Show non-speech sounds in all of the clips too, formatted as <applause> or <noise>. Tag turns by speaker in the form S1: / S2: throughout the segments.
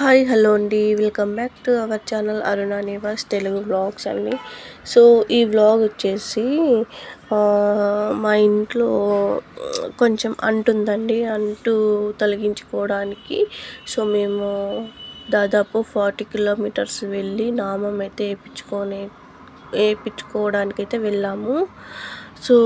S1: Hi hello అండి. Welcome back to our channel Aruna Nivas Telugu blogs అండి. So ఈ blog వచ్చేసి మా ఇంట్లో కొంచెం అంటుందండి. అంటు తొలగించుకోవడానికి. సో మేము దాదాపు ఫార్టీ కిలోమీటర్స్ వెళ్ళి నామం అయితే వేయించుకొని వేయించుకోవడానికి అయితే వెళ్ళాము. సో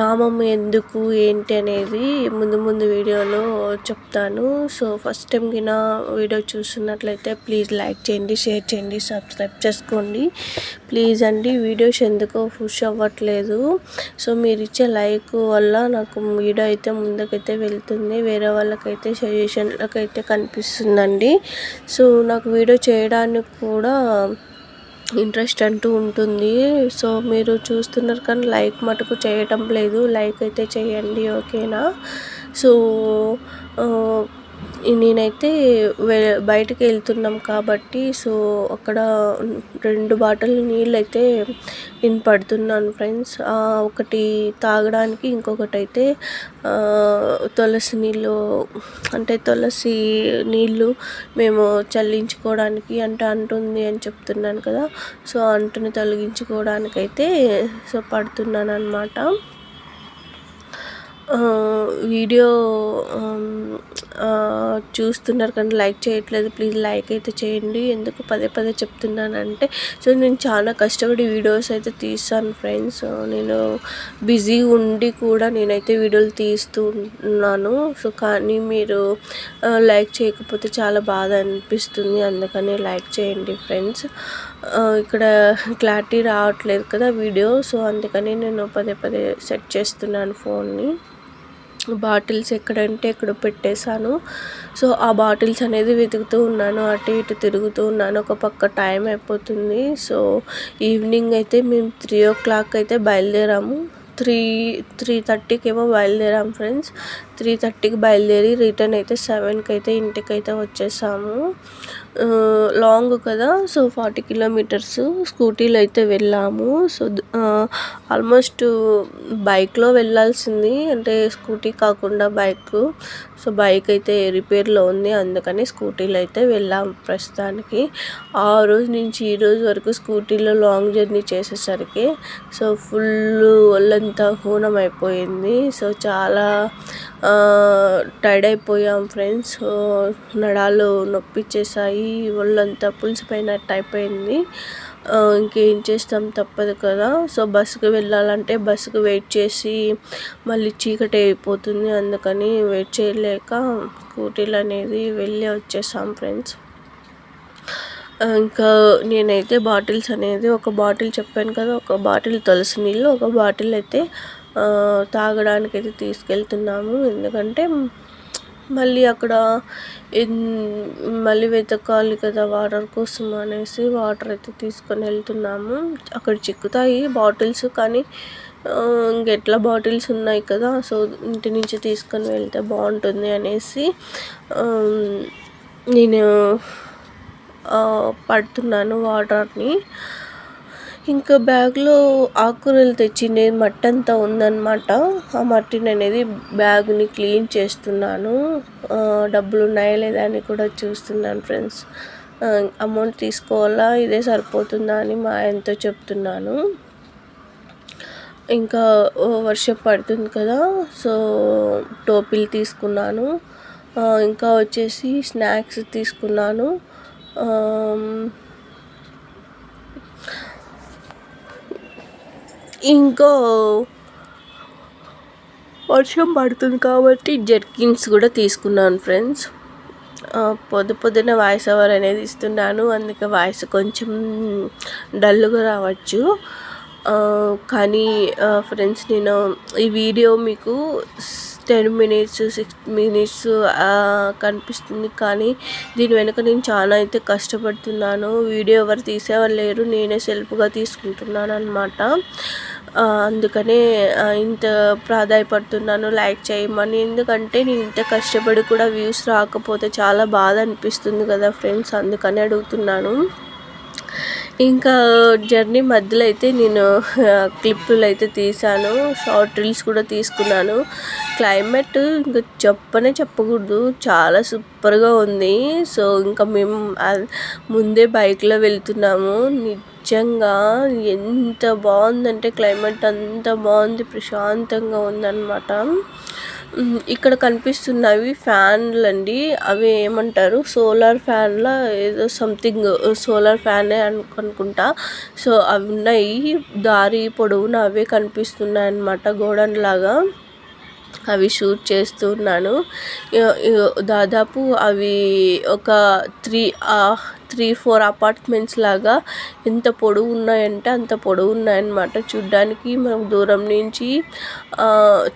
S1: నామం ఎందుకు ఏంటి అనేది ముందు ముందు వీడియోలో చెప్తాను. సో ఫస్ట్ టైం కింద వీడియో చూస్తున్నట్లయితే ప్లీజ్ లైక్ చేయండి షేర్ చేయండి సబ్స్క్రైబ్ చేసుకోండి. ప్లీజ్ అండి వీడియోస్ ఎందుకో పుష్ అవ్వట్లేదు. సో మీరు ఇచ్చే లైక్ వల్ల నాకు వీడియో అయితే ముందుకైతే వెళ్తుంది. వేరే వాళ్ళకైతే సజెషన్లకైతే కనిపిస్తుందండి. సో నాకు వీడియో చేయడానికి కూడా ఇంట్రెస్ట్ అంటూ ఉంటుంది. సో మీరు చూస్తున్నారు కానీ లైక్ మటుకు చేయటం లేదు. లైక్ అయితే చేయండి ఓకేనా? సో నేనైతే వే బయటకి వెళ్తున్నాం కాబట్టి సో అక్కడ రెండు బాటిల్ నీళ్ళు అయితే నేను పడుతున్నాను ఫ్రెండ్స్ ఒకటి తాగడానికి ఇంకొకటి అయితే తులసి నీళ్ళు అంటే తులసి నీళ్ళు మేము చల్లించుకోవడానికి అంటే అంటుంది అని చెప్తున్నాను కదా. సో అంటుని తొలగించుకోవడానికి అయితే సో పడుతున్నాను అనమాట వీడియో చూస్తున్నారు కానీ లైక్ చేయట్లేదు. ప్లీజ్ లైక్ అయితే చేయండి. ఎందుకు పదే పదే చెప్తున్నానంటే సో నేను చాలా కష్టపడి వీడియోస్ అయితే తీస్తాను ఫ్రెండ్స్. నేను బిజీ ఉండి కూడా నేనైతే వీడియోలు తీస్తున్నాను. సో కానీ మీరు లైక్ చేయకపోతే చాలా బాధ అనిపిస్తుంది. అందుకని లైక్ చేయండి ఫ్రెండ్స్. ఇక్కడ క్లారిటీ రావట్లేదు కదా వీడియో. సో అందుకని నేను పదే పదే సెట్ చేస్తున్నాను ఫోన్ని. బాటిల్స్ ఎక్కడంటే ఎక్కడ పెట్టేశాను. సో ఆ బాటిల్స్ అనేది వెతుకుతూ ఉన్నాను. అటు ఇటు తిరుగుతూ ఉన్నాను. ఒక పక్క టైం అయిపోతుంది. సో ఈవినింగ్ అయితే మేము త్రీ ఓ క్లాక్ అయితే బయలుదేరాము. త్రీ త్రీ థర్టీకి ఏమో బయలుదేరాం ఫ్రెండ్స్. త్రీ థర్టీకి బయలుదేరి రిటర్న్ అయితే సెవెన్కి అయితే ఇంటికి అయితే వచ్చేసాము. లాంగ్ కదా సో ఫార్టీ కిలోమీటర్స్ స్కూటీలో అయితే వెళ్ళాము సో ఆల్మోస్ట్ బైక్లో వెళ్ళాల్సింది. అంటే స్కూటీ కాకుండా బైక్ సో బైక్ అయితే రిపేర్లో ఉంది. అందుకని స్కూటీలో అయితే వెళ్ళాము ప్రస్తుతానికి. ఆ రోజు నుంచి ఈ రోజు వరకు స్కూటీలో లాంగ్ జర్నీ చేసేసరికి సో ఫుల్ ఒళ్ళంతా హూనం అయిపోయింది. సో చాలా టైర్డ్ అయిపోయాం ఫ్రెండ్స్ నడాలు నొప్పిచ్చేసాయి. ఒళ్ళంతా పులిసిపోయినట్టు అయిపోయింది. ఇంకేం చేస్తాం తప్పదు కదా. సో బస్సుకు వెళ్ళాలంటే బస్సుకు వెయిట్ చేసి మళ్ళీ చీకటి అయిపోతుంది. అందుకని వెయిట్ చేయలేక స్కూటీలు అనేది వెళ్ళి వచ్చేసాం ఫ్రెండ్స్ ఇంకా నేనైతే బాటిల్స్ అనేది ఒక బాటిల్ చెప్పాను కదా. ఒక బాటిల్ తులసి నీళ్ళు ఒక బాటిల్ అయితే తాగడానికి అయితే తీసుకెళ్తున్నాము. ఎందుకంటే మళ్ళీ అక్కడ మళ్ళీ వెతకాలి కదా వాటర్ కోసం అనేసి వాటర్ అయితే తీసుకొని వెళ్తున్నాము. అక్కడ చిక్కుతాయి బాటిల్స్ కానీ ఇంకెట్లా బాటిల్స్ ఉన్నాయి కదా సో ఇంటి నుంచి తీసుకొని వెళ్తే బాగుంటుంది అనేసి నేను పడుతున్నాను వాటర్ని. ఇంకా బ్యాగ్లో ఆకుకూరలు తెచ్చిండే మట్టి అంతా ఉందన్నమాట. ఆ మట్టిని అనేది బ్యాగ్ని క్లీన్ చేస్తున్నాను. డబ్బులు ఉన్నాయా లేదా అని కూడా చూస్తున్నాను ఫ్రెండ్స్. అమౌంట్ తీసుకోవాలా ఇదే సరిపోతుందా అని మా ఆయనతో చెప్తున్నాను. ఇంకా వర్షం పడుతుంది కదా సో టోపీలు తీసుకున్నాను. ఇంకా వచ్చేసి స్నాక్స్ తీసుకున్నాను. ఇంకో వర్షం పడుతుంది కాబట్టి జర్కిన్స్ కూడా తీసుకున్నాను ఫ్రెండ్స్. పొద్దు పొద్దున్న వాయిస్ ఓవర్ అనేది ఇస్తున్నాను. అందుకే వాయిస్ కొంచెం డల్గా రావచ్చు. కానీ ఫ్రెండ్స్ నేను ఈ వీడియో మీకు టెన్ మినిట్స్ సిక్స్ మినిట్స్ కనిపిస్తుంది. కానీ దీని వెనుక నేను చాలా అయితే కష్టపడుతున్నాను. వీడియో ఎవరు తీసేవారు లేరు. నేనే సెల్ఫ్గా తీసుకుంటున్నాను అనమాట అందుకనే ఇంత ప్రాధాయపడుతున్నాను లైక్ చేయమని. ఎందుకంటే నేను ఇంత కష్టపడి కూడా వ్యూస్ రాకపోతే చాలా బాధ అనిపిస్తుంది కదా ఫ్రెండ్స్ అందుకని అడుగుతున్నాను. ఇంకా జర్నీ మధ్యలో అయితే నేను క్లిప్పులు అయితే తీసాను షార్ట్ రీల్స్ కూడా తీసుకున్నాను. క్లైమేట్ ఇంకా చెప్పనే చెప్పకూడదు చాలా సూపర్గా ఉంది. సో ఇంకా మేము ముందే బైక్లో వెళ్తున్నాము. నిజంగా ఎంత బాగుందంటే క్లైమేట్ అంత బాగుంది ప్రశాంతంగా ఉందన్నమాట. ఇక్కడ కనిపిస్తున్నవి ఫ్యాన్లు అండి. అవి ఏమంటారు? సోలార్ ఫ్యాన్ల ఏదో సంథింగ్ సోలార్ ఫ్యానే అనుకుంటా. సో అవి ఉన్నాయి. దారి పొడవునా అవే కనిపిస్తున్నాయి అన్నమాట గోడౌన్ లాగా అవి షూట్ చేస్తున్నాను. దాదాపు అవి ఒక త్రీ త్రీ ఫోర్ అపార్ట్మెంట్స్ లాగా ఎంత పొడవు ఉన్నాయంటే అంత పొడవు ఉన్నాయన్నమాట. చూడ్డానికి మనం దూరం నుంచి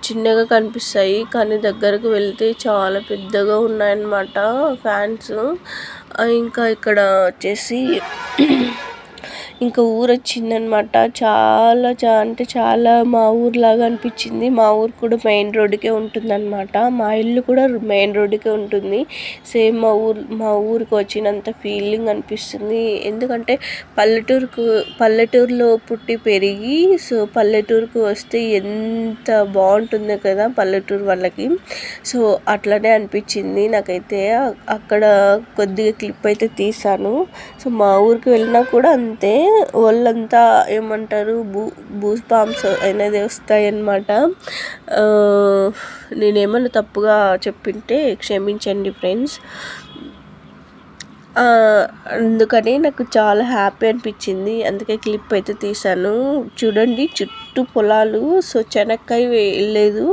S1: చిన్నగా కనిపిస్తాయి. కానీ దగ్గరకు వెళ్తే చాలా పెద్దగా ఉన్నాయన్నమాట ఫ్యాన్స్. ఇంకా ఇక్కడ వచ్చేసి ఇంకా ఊరు వచ్చిందనమాట చాలా చా అంటే చాలా మా ఊరులాగా అనిపించింది మా ఊరు కూడా మెయిన్ రోడ్డుకే ఉంటుందన్నమాట మా ఇల్లు కూడా మెయిన్ రోడ్డుకే ఉంటుంది. సేమ్ మా ఊరు మా ఊరికి వచ్చినంత ఫీలింగ్ అనిపిస్తుంది. ఎందుకంటే పల్లెటూరుకు పల్లెటూరులో పుట్టి పెరిగి సో పల్లెటూరుకు వస్తే ఎంత బాగుంటుందో కదా పల్లెటూరు వాళ్ళకి. సో అట్లనే అనిపించింది నాకైతే. అక్కడ కొద్దిగా క్లిప్ అయితే తీసాను. సో మా ఊరికి వెళ్ళినా కూడా అంతే. ఒళ్ళంతా ఏమంటారు? బూ బూస్ బాంబ్స్ అనేది వస్తాయి అన్నమాట నేనేమన్నా తప్పుగా చెప్పింటే క్షమించండి ఫ్రెండ్స్. అందుకని నాకు చాలా హ్యాపీ అనిపించింది. అందుకే క్లిప్ అయితే తీసాను చూడండి చుట్టూ పొలాలు. సో చెనక్కాయ వేయలేదు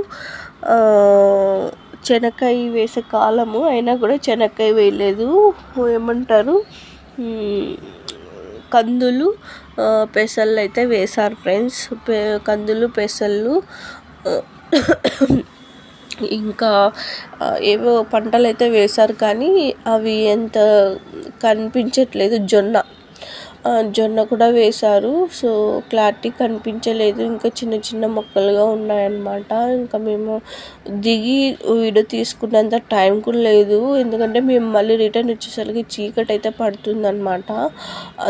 S1: చెనక్కాయ వేసే కాలము అయినా కూడా చెనక్కాయ వేయలేదు. ఏమంటారు? కందులు పెసలు అయితే వేశారు ఫ్రెండ్స్. కందులు పెసలు ఇంకా ఏవో పంటలు అయితే వేశారు కానీ అవి ఎంత కనిపించట్లేదు జొన్న. జొన్న కూడా వేశారు. సో క్లారిటీ కనిపించలేదు. ఇంకా చిన్న చిన్న మొక్కలుగా ఉన్నాయన్నమాట. ఇంకా మేము దిగి వీడియో తీసుకున్నంత టైం కూడా లేదు. ఎందుకంటే మేము మళ్ళీ రిటర్న్ వచ్చేసరికి చీకటి అయితే పడుతుందన్నమాట.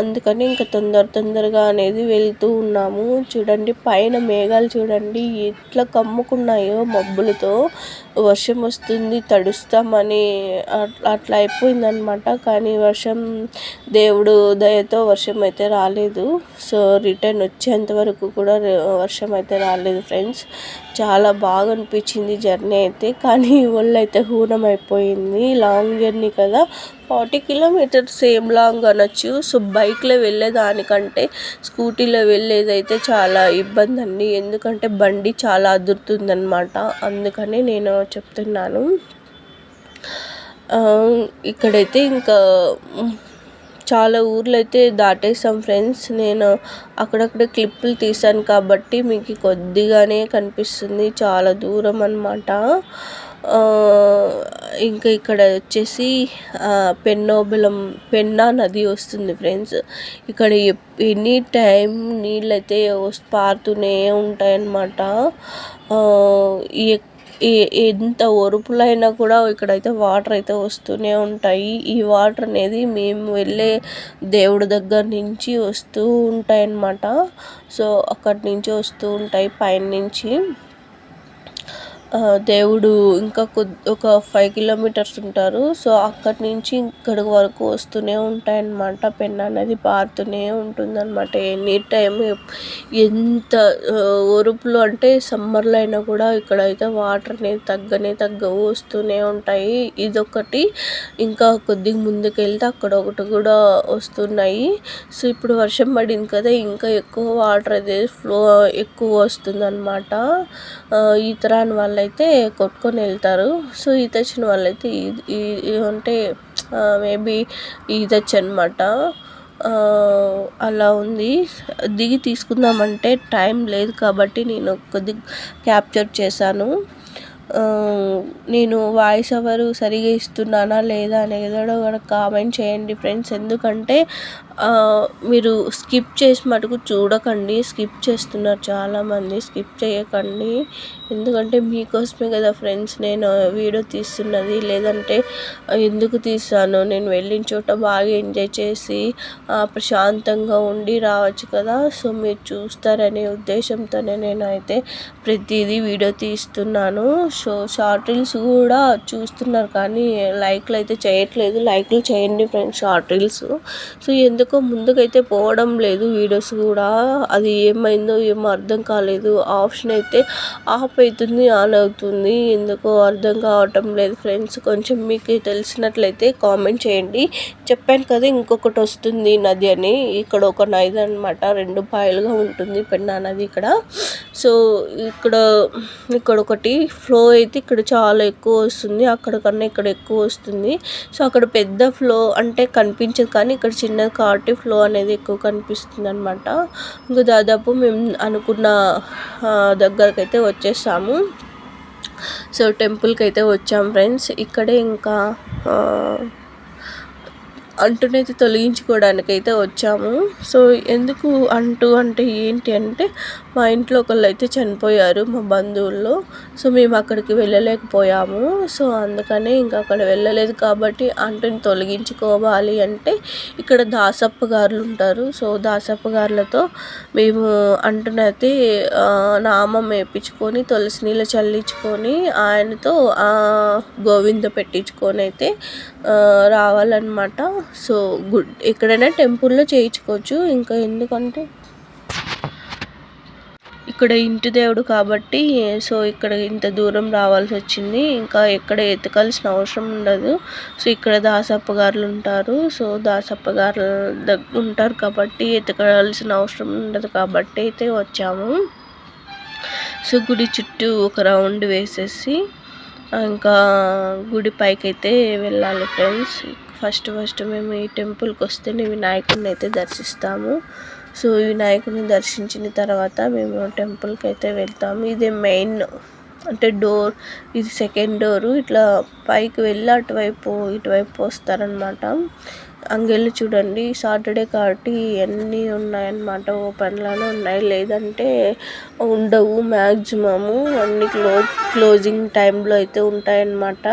S1: అందుకని ఇంకా తొందర తొందరగా అనేది వెళ్తూ ఉన్నాము. చూడండి పైన మేఘాలు చూడండి. ఎట్లా కమ్ముకున్నాయో మబ్బులతో. వర్షం వస్తుంది తడుస్తామని అట్లా అయిపోయిందనమాట కానీ వర్షం దేవుడు దయతో వర్షం అయితే రాలేదు. సో రిటర్న్ వచ్చేంత వరకు కూడా వర్షం అయితే రాలేదు ఫ్రెండ్స్. చాలా బాగా అనిపించింది జర్నీ అయితే. కానీ <laughs> ఒళ్ళు అయితే హూనం అయిపోయింది. లాంగ్ జర్నీ కదా. ఫార్టీ కిలోమీటర్స్ సేమ్ లాంగ్ అనొచ్చు. సో బైక్లో వెళ్ళేదానికంటే స్కూటీలో వెళ్ళేదైతే చాలా ఇబ్బంది అండి. ఎందుకంటే బండి చాలా అదురుతుందనమాట అందుకని నేను చెప్తున్నాను. ఇక్కడైతే ఇంకా చాలా ఊర్లు అయితే దాటేసాం ఫ్రెండ్స్. నేను అక్కడక్కడ క్లిప్పులు తీసాను కాబట్టి మీకు కొద్దిగానే కనిపిస్తుంది. చాలా దూరం అనమాట ఇంకా ఇక్కడ వచ్చేసి పెన్నోబిలం పెన్నా నది వస్తుంది ఫ్రెండ్స్. ఇక్కడ ఎనీ టైం నీళ్ళు అయితే పారుతూనే ఉంటాయన్నమాట. ఎంత ఒరుపులైనా కూడా ఇక్కడైతే వాటర్ అయితే వస్తూనే ఉంటాయి. ఈ వాటర్ అనేది మేము వెళ్ళే దేవుడి దగ్గర నుంచి వస్తూ ఉంటాయి అన్నమాట సో అక్కడి నుంచి వస్తూ ఉంటాయి పైన నుంచి దేవుడు ఇంకా కొద్ది ఒక ఫైవ్ కిలోమీటర్స్ ఉంటారు. సో అక్కడి నుంచి ఇక్కడి వరకు వస్తూనే ఉంటాయన్నమాట. పెన్ అనేది పారుతూనే ఉంటుందన్నమాట. ఎనీ టైం ఎంత ఒరుపులు అంటే సమ్మర్లో అయినా కూడా ఇక్కడైతే వాటర్ అనేది తగ్గనే తగ్గవు వస్తూనే ఉంటాయి. ఇదొకటి. ఇంకా కొద్దిగా ముందుకెళ్తే అక్కడ ఒకటి కూడా వస్తున్నాయి. సో ఇప్పుడు వర్షం పడింది కదా ఇంకా ఎక్కువ వాటర్ అనేది ఫ్లో ఎక్కువ వస్తుందన్నమాట. ఈ రాని వల్ల వాళ్ళైతే కొట్టుకొని వెళ్తారు. సో ఈత వచ్చిన వాళ్ళైతే ఈ అంటే మేబీ ఈదొచ్చు అనమాట అలా ఉంది. దిగి తీసుకుందామంటే టైం లేదు కాబట్టి నేను కొద్ది క్యాప్చర్ చేశాను. నేను వాయిస్ ఎవరు సరిగా ఇస్తున్నానా లేదా అనేది కూడా కామెంట్ చేయండి ఫ్రెండ్స్. ఎందుకంటే మీరు స్కిప్ చేసి మటుకు చూడకండి. స్కిప్ చేస్తున్నారు చాలామంది. స్కిప్ చేయకండి. ఎందుకంటే మీకోసమే కదా ఫ్రెండ్స్ నేను వీడియో తీస్తున్నది. లేదంటే ఎందుకు తీసాను నేను వెళ్ళిన చోట బాగా ఎంజాయ్ చేసి ప్రశాంతంగా ఉండి రావచ్చు కదా. సో మీరు చూస్తారనే ఉద్దేశంతోనే నేనైతే ప్రతిదీ వీడియో తీస్తున్నాను. సో షార్ట్ రీల్స్ కూడా చూస్తున్నారు కానీ లైక్లు అయితే చేయట్లేదు. లైక్లు చేయండి ఫ్రెండ్స్ షార్ట్ రీల్స్ సో ఎందుకు ముందుకైతే పోవడం లేదు వీడియోస్ కూడా. అది ఏమైందో ఏమో అర్థం కాలేదు. ఆప్షన్ అయితే ఆఫ్ అవుతుంది ఆన్ అవుతుంది. ఎందుకో అర్థం కావటం లేదు ఫ్రెండ్స్. కొంచెం మీకు తెలిసినట్లయితే కామెంట్ చేయండి. చెప్పాను కదా ఇంకొకటి వస్తుంది నది అని. ఇక్కడ ఒక నది అనమాట రెండు పాయలుగా ఉంటుంది పెన్నా నది ఇక్కడ. సో ఇక్కడ ఇక్కడ ఒకటి ఫ్లో అయితే ఇక్కడ చాలా ఎక్కువ వస్తుంది. అక్కడ కన్నా ఇక్కడ ఎక్కువ వస్తుంది. సో అక్కడ పెద్ద ఫ్లో అంటే కనిపించదు కానీ ఇక్కడ చిన్నది కాబట్టి ఫ్లో అనేది ఎక్కువ కనిపిస్తుంది అనమాట ఇంకా దాదాపు మేము అనుకున్న దగ్గరకైతే వచ్చేసాము. సో టెంపుల్కి అయితే వచ్చాం ఫ్రెండ్స్. ఇక్కడే ఇంకా అంటునైతే తొలగించుకోవడానికి అయితే వచ్చాము. సో ఎందుకు అంటు అంటే ఏంటి అంటే మా ఇంట్లో ఒకళ్ళు అయితే చనిపోయారు మా బంధువుల్లో. సో మేము అక్కడికి వెళ్ళలేకపోయాము. సో అందుకనే ఇంకా అక్కడ వెళ్ళలేదు కాబట్టి అంటుని తొలగించుకోవాలి అంటే ఇక్కడ దాసప్ప గారులు ఉంటారు. సో దాసప్ప గారులతో మేము అంటునైతే నామం వేయించుకొని తులసి నీళ్ళు చల్లించుకొని ఆయనతో గోవింద పెట్టించుకొని అయితే రావాలన్నమాట. సో గుడ్ ఎక్కడైనా టెంపుల్లో చేయించుకోవచ్చు. ఇంకా ఎందుకంటే ఇక్కడ ఇంటి దేవుడు కాబట్టి సో ఇక్కడ ఇంత దూరం రావాల్సి వచ్చింది. ఇంకా ఎక్కడ ఎతకాల్సిన అవసరం ఉండదు. సో ఇక్కడ దాసప్ప గారులు ఉంటారు. సో దాసప్ప గారు దగ్గర ఉంటారు కాబట్టి ఎతకాల్సిన అవసరం ఉండదు కాబట్టి అయితే వచ్చాము. సో గుడి చుట్టూ ఒక రౌండ్ వేసేసి ఇంకా గుడి పైకి అయితే వెళ్ళాలి ఫ్రెండ్స్. ఫస్ట్ ఫస్ట్ మేము ఈ టెంపుల్కి వస్తేనే వినాయకుడిని అయితే దర్శిస్తాము. సో వినాయకుని దర్శించిన తర్వాత మేము టెంపుల్కి అయితే వెళ్తాము. ఇది మెయిన్ అంటే డోర్ ఇది సెకండ్ డోరు. ఇట్లా పైకి వెళ్ళి అటువైపు ఇటువైపు వస్తారనమాట అంగెళ్ళు చూడండి సాటర్డే కాబట్టి అన్నీ ఉన్నాయన్నమాట ఓపెన్లోనే ఉన్నాయి. లేదంటే ఉండవు మ్యాక్సిమము అన్ని క్లో క్లోజింగ్ టైంలో అయితే ఉంటాయన్నమాట.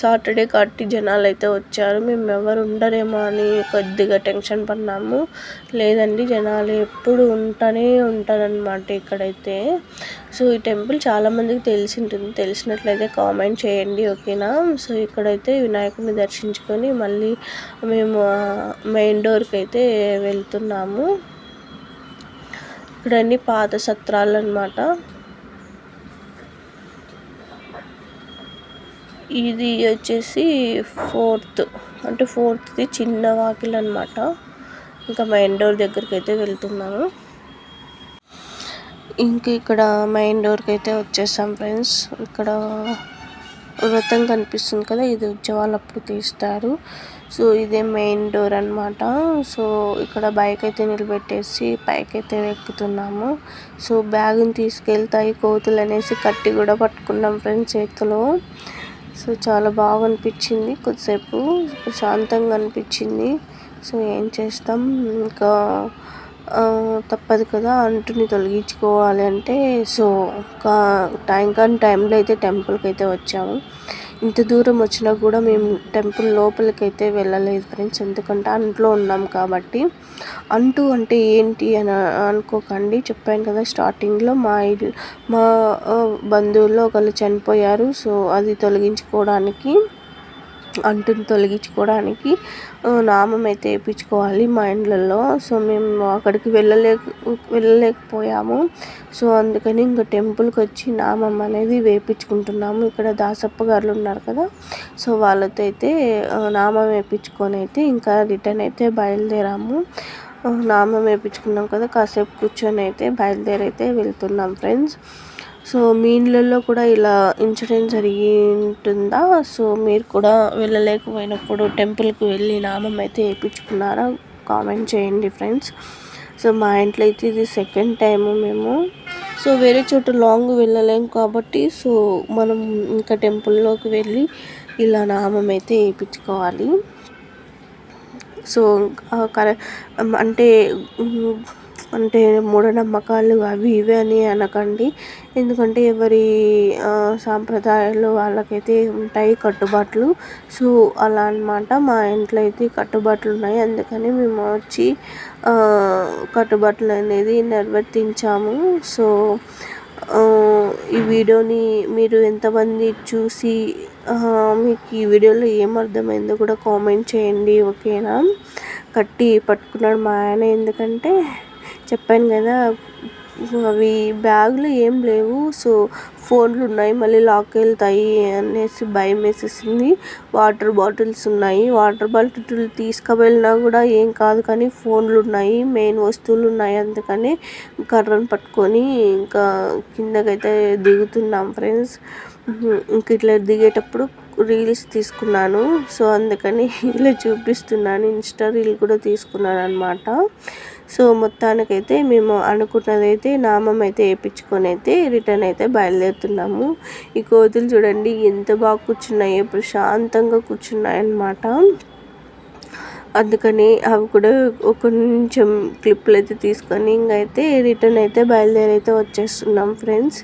S1: సాటర్డే కాబట్టి జనాలు అయితే వచ్చారు. మేము ఎవరు ఉండరేమో అని కొద్దిగా టెన్షన్ పడినాము లేదండి జనాలు ఎప్పుడు ఉంటూనే ఉంటారనమాట ఇక్కడైతే. సో ఈ టెంపుల్ చాలామందికి తెలిసి ఉంటుంది తెలిసినట్లయితే కామెంట్ చేయండి ఓకేనా? సో ఇక్కడైతే వినాయకుడిని దర్శించుకొని మళ్ళీ మేము మెయిన్ డోర్కి అయితే వెళ్తున్నాము. ఇక్కడన్నీ పాత సత్రాలు అనమాట ఇది వచ్చేసి ఫోర్త్ అంటే ఫోర్త్ది చిన్న వాకిల్ అనమాట ఇంకా మెయిన్ డోర్ దగ్గరికి అయితే వెళ్తున్నాము. ఇంకా ఇక్కడ మెయిన్ డోర్కి అయితే వచ్చేసాం ఫ్రెండ్స్. ఇక్కడ వ్రతం కనిపిస్తుంది కదా ఇది ఉత్సవాలు అప్పుడు తీస్తారు. సో ఇదే మెయిన్ డోర్ అనమాట సో ఇక్కడ బైక్ అయితే నిలబెట్టేసి పైకి అయితే ఎక్కుతున్నాము. సో బ్యాగ్ని తీసుకెళ్తాయి కోతులు అనేసి కట్టి కూడా పట్టుకున్నాం ఫ్రెండ్స్ చేతిలో. సో చాలా బాగా అనిపించింది కొద్దిసేపు ప్రశాంతంగా అనిపించింది. సో ఏం చేస్తాం? ఇంకా తప్పదు కదా అంటుని తొలగించుకోవాలి అంటే. సో ఒక టైం కానీ టైంలో అయితే టెంపుల్కి అయితే వచ్చాము. ఇంత దూరం వచ్చినా కూడా మేము టెంపుల్ లోపలికైతే వెళ్ళలేదు ఫ్రెండ్స్. ఎందుకంటే అంట్లో ఉన్నాం కాబట్టి. అంటూ అంటే ఏంటి అని అనుకోకండి. చెప్పాను కదా స్టార్టింగ్లో మా ఇల్లు మా బంధువుల్లో ఒకళ్ళు చనిపోయారు. సో అది తొలగించుకోవడానికి అంటుని తొలగించుకోవడానికి నామం అయితే వేయించుకోవాలి మా ఇండ్లలో సో మేము అక్కడికి వెళ్ళలేక వెళ్ళలేకపోయాము. సో అందుకని ఇంకా టెంపుల్కి వచ్చి నామం అనేది వేయించుకుంటున్నాము. ఇక్కడ దాసప్ప గారు ఉన్నారు కదా సో వాళ్ళతో అయితే నామం వేయించుకొని అయితే ఇంకా రిటర్న్ అయితే బయలుదేరాము. నామం వేయించుకున్నాం కదా కాసేపు కూర్చొని అయితే బయలుదేరైతే వెళ్తున్నాం ఫ్రెండ్స్. సో మీ ఇళ్ళల్లో కూడా ఇలా ఇన్సిడెంట్ జరిగి ఉంటుందా సో మీరు కూడా వెళ్ళలేకపోయినప్పుడు టెంపుల్కి వెళ్ళి నామం అయితే వేయించుకున్నారా? కామెంట్ చేయండి ఫ్రెండ్స్. సో మా ఇంట్లో అయితే ఇది సెకండ్ టైం మేము. సో వేరే చోట లాంగ్ వెళ్ళలేం కాబట్టి సో మనం ఇంకా టెంపుల్లోకి వెళ్ళి ఇలా నామం అయితే వేయించుకోవాలి. సో కర అంటే అంటే మూఢనమ్మకాలు అవి ఇవి అని అనకండి. ఎందుకంటే ఎవరి సాంప్రదాయాలు వాళ్ళకైతే ఉంటాయి కట్టుబాట్లు. సో అలా అనమాట మా ఇంట్లో అయితే కట్టుబాట్లు ఉన్నాయి. అందుకని మేము వచ్చి కట్టుబాట్లు అనేది నిర్వర్తించాము. సో ఈ వీడియోని మీరు ఎంతమంది చూసి మీకు ఈ వీడియోలో ఏం అర్థమైందో కూడా కామెంట్ చేయండి ఓకేనా? కట్టి పట్టుకున్నాడు మా ఆయన. ఎందుకంటే చెప్పాను కదా అవి బ్యాగ్లో ఏం లేవు. సో ఫోన్లు ఉన్నాయి మళ్ళీ లాక్ వెళ్తాయి అనేసి భయం వేసేసింది. వాటర్ బాటిల్స్ ఉన్నాయి. వాటర్ బాటిల్ తీసుకువెళ్ళినా కూడా ఏం కాదు కానీ ఫోన్లు ఉన్నాయి మెయిన్ వస్తువులు ఉన్నాయి అందుకని కర్రను పట్టుకొని ఇంకా కిందకైతే దిగుతున్నాం ఫ్రెండ్స్. ఇంక ఇట్లా దిగేటప్పుడు రీల్స్ తీసుకున్నాను. సో అందుకని <laughs> ఇలా చూపిస్తున్నాను. ఇన్స్టా రీల్ కూడా తీసుకున్నాను అనమాట సో మొత్తానికైతే మేము అనుకున్నదైతే నామం అయితే వేయించుకొని అయితే రిటర్న్ అయితే బయలుదేరుతున్నాము. ఈ కోతులు చూడండి ఎంత బాగా కూర్చున్నాయో ప్రశాంతంగా కూర్చున్నాయన్నమాట. అందుకని అవి కూడా ఒక కొంచెం క్లిప్లు అయితే తీసుకొని ఇంకైతే రిటర్న్ అయితే బయలుదేరి అయితే వచ్చేస్తున్నాం ఫ్రెండ్స్.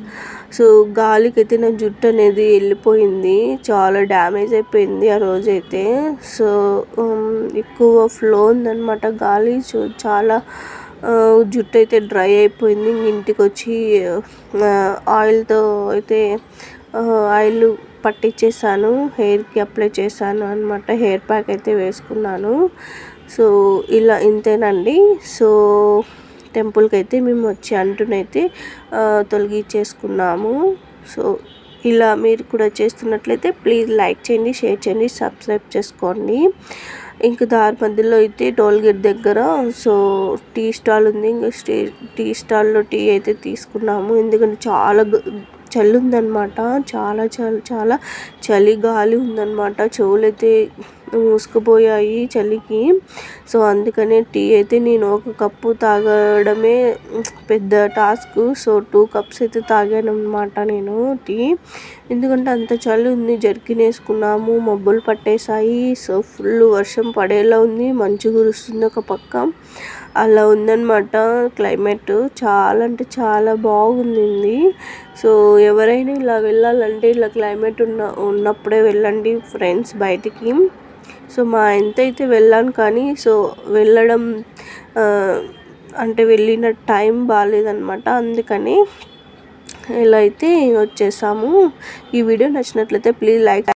S1: సో గాలికైతే నా జుట్టు అనేది వెళ్ళిపోయింది. చాలా డ్యామేజ్ అయిపోయింది ఆ రోజైతే. సో ఎక్కువ ఫ్లో ఉందన్నమాట గాలి. సో చాలా జుట్టు అయితే డ్రై అయిపోయింది. ఇంటికి వచ్చి ఆయిల్తో అయితే ఆయిల్ పట్టించేసాను హెయిర్కి అప్లై చేశాను అనమాట హెయిర్ ప్యాక్ అయితే వేసుకున్నాను. సో ఇలా ఇంతేనండి. సో టెంపుల్కి అయితే మేము వచ్చి అంటునైతే తొలగించేసుకున్నాము. సో ఇలా మీరు కూడా చేస్తున్నట్లయితే ప్లీజ్ లైక్ చేయండి షేర్ చేయండి సబ్స్క్రైబ్ చేసుకోండి. ఇంకా దారి మధ్యలో అయితే టోల్గేట్ దగ్గర సో టీ స్టాల్ ఉంది. ఇంకా స్టే టీ స్టాల్లో టీ అయితే తీసుకున్నాము. ఎందుకంటే చాలా చలి చాలా చాలా చాలా చలి గాలి ఉందనమాట. చెవులైతే మూసుకుపోయాయి చలికి. సో అందుకనే టీ అయితే నేను ఒక కప్పు తాగడమే పెద్ద టాస్క్. సో టూ కప్స్ అయితే తాగాను అనమాట నేను టీ. ఎందుకంటే అంత చలి ఉంది జర్కిన్ వేసుకున్నాము మబ్బులు పట్టేశాయి. సో ఫుల్ వర్షం పడేలా ఉంది మంచు కురుస్తుంది ఒక పక్క. అలా ఉందన్నమాట క్లైమేట్. చాలా అంటే చాలా బాగుంది. సో ఎవరైనా ఇలా వెళ్ళాలంటే ఇలా క్లైమేట్ ఉన్న ఉన్నప్పుడే వెళ్ళండి ఫ్రెండ్స్ బయటికి. సో మా ఎంత అయితే వెళ్ళాను కానీ సో వెళ్ళడం అంటే వెళ్ళిన టైం బాగాలేదనమాట అందుకని ఇలా అయితే వచ్చేసాము. ఈ వీడియో నచ్చినట్లయితే ప్లీజ్ లైక్